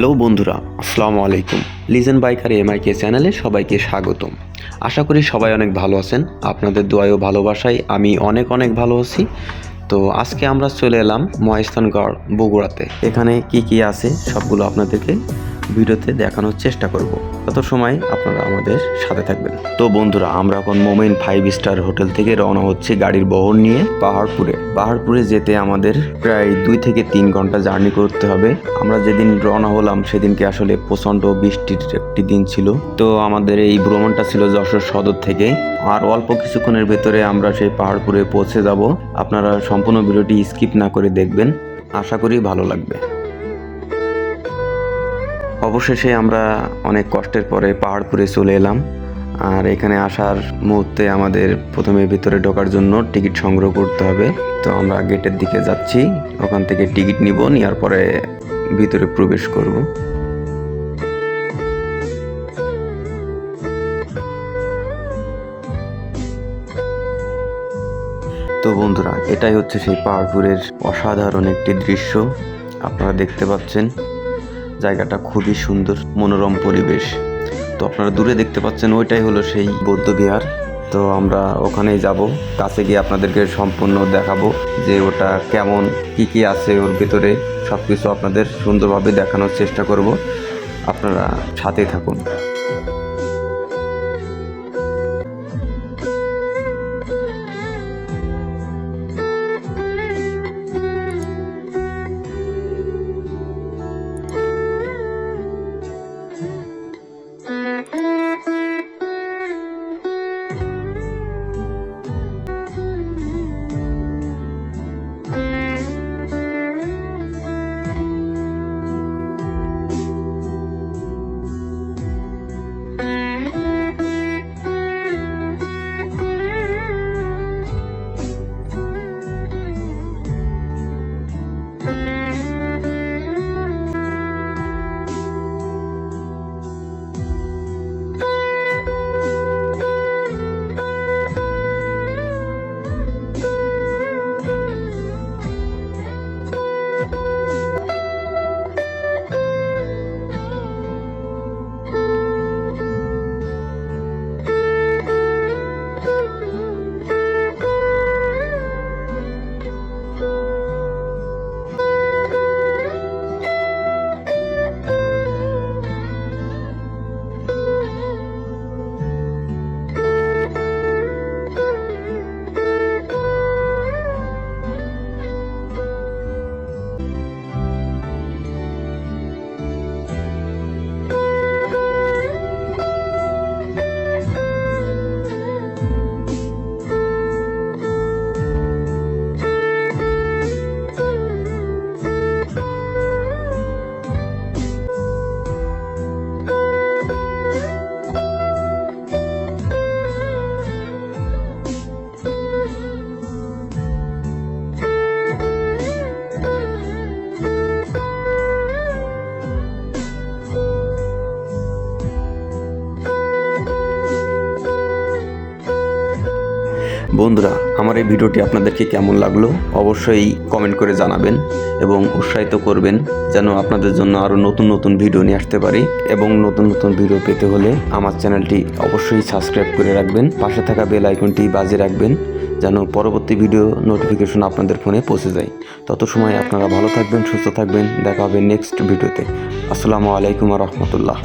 Hello বন্ধুরা, আসসালামু আলাইকুম। লিজেন বাইকার এমআইকে চ্যানেলে সবাইকে স্বাগতম। আশা করি সবাই অনেক ভালো আছেন, আপনাদের দোয়ায় ও ভালোবাসায় আমি অনেক অনেক ভালো আছি। তো আজকে আমরা চলে এলাম মহেস্থানগড় বগুড়াতে। এখানে কি কি আছে সবগুলো আপনাদেরকে ভিডিওতে দেখানোর চেষ্টা করব। তত সময় আপনারা আমাদের সাথে থাকবেন। তো বন্ধুরা, আমরা এখন মোমেন ফাইভ স্টার হোটেল থেকে রওনা হচ্ছি গাড়ির বহর নিয়ে পাহাড়পুরে। পাহাড়পুরে যেতে আমাদের প্রায় দুই থেকে তিন ঘণ্টা জার্নি করতে হবে। আমরা যেদিন রওনা হলাম, সেদিনকে আসলে প্রচণ্ড বৃষ্টির একটি দিন ছিল। তো আমাদের এই ভ্রমণটা ছিল যশোর সদর থেকে। আর অল্প কিছুক্ষণের ভেতরে আমরা সেই পাহাড়পুরে পৌঁছে যাব। আপনারা সম্পূর্ণ ভিডিওটি স্কিপ না করে দেখবেন। আশা করি ভালো লাগবে। অবশেষে আমরা অনেক কষ্টের পরে পাহাড়পুরে চলে এলাম। আর এখানে আসার মুহূর্তে আমাদের প্রথমে ভিতরে ঢোকার জন্য টিকিট সংগ্রহ করতে হবে। তো আমরা গেটের দিকে যাচ্ছি। ওখান থেকে টিকিট নিব, নেওয়ার পরে ভিতরে প্রবেশ করব। তো বন্ধুরা, এটাই হচ্ছে সেই পাহাড়পুরের অসাধারণ একটি দৃশ্য। আপনারা দেখতে পাচ্ছেন জায়গাটা খুবই সুন্দর, মনোরম পরিবেশ। তো আপনারা দূরে দেখতে পাচ্ছেন, ওইটাই হলো সেই বৌদ্ধ বিহার। তো আমরা ওখানেই যাব, কাছে গিয়ে আপনাদেরকে সম্পূর্ণ দেখাবো যে ওটা কেমন, কি কি আছে ওর ভিতরে। সব কিছু আপনাদের সুন্দরভাবে দেখানোর চেষ্টা করব। আপনারা সাথে থাকুন। বন্ধুরা, আমার এই ভিডিওটি আপনাদেরকে কেমন লাগল অবশ্যই কমেন্ট করে জানাবেন এবং উৎসাহিত করবেন যেন আপনাদের জন্য আরও নতুন নতুন ভিডিও নিয়ে আসতে পারি এবং নতুন নতুন ভিডিও পেতে হলে আমার চ্যানেলটি অবশ্যই সাবস্ক্রাইব করে রাখবেন, পাশে থাকা বেল আইকনটি বাজে রাখবেন যেন পরবর্তী ভিডিও নোটিফিকেশন আপনাদের ফোনে পৌঁছে যায়। তত সময় আপনারা ভালো থাকবেন, সুস্থ থাকবেন, দেখা হবে নেক্সট ভিডিওতে। আসসালামু আলাইকুম রহমতুল্লাহ।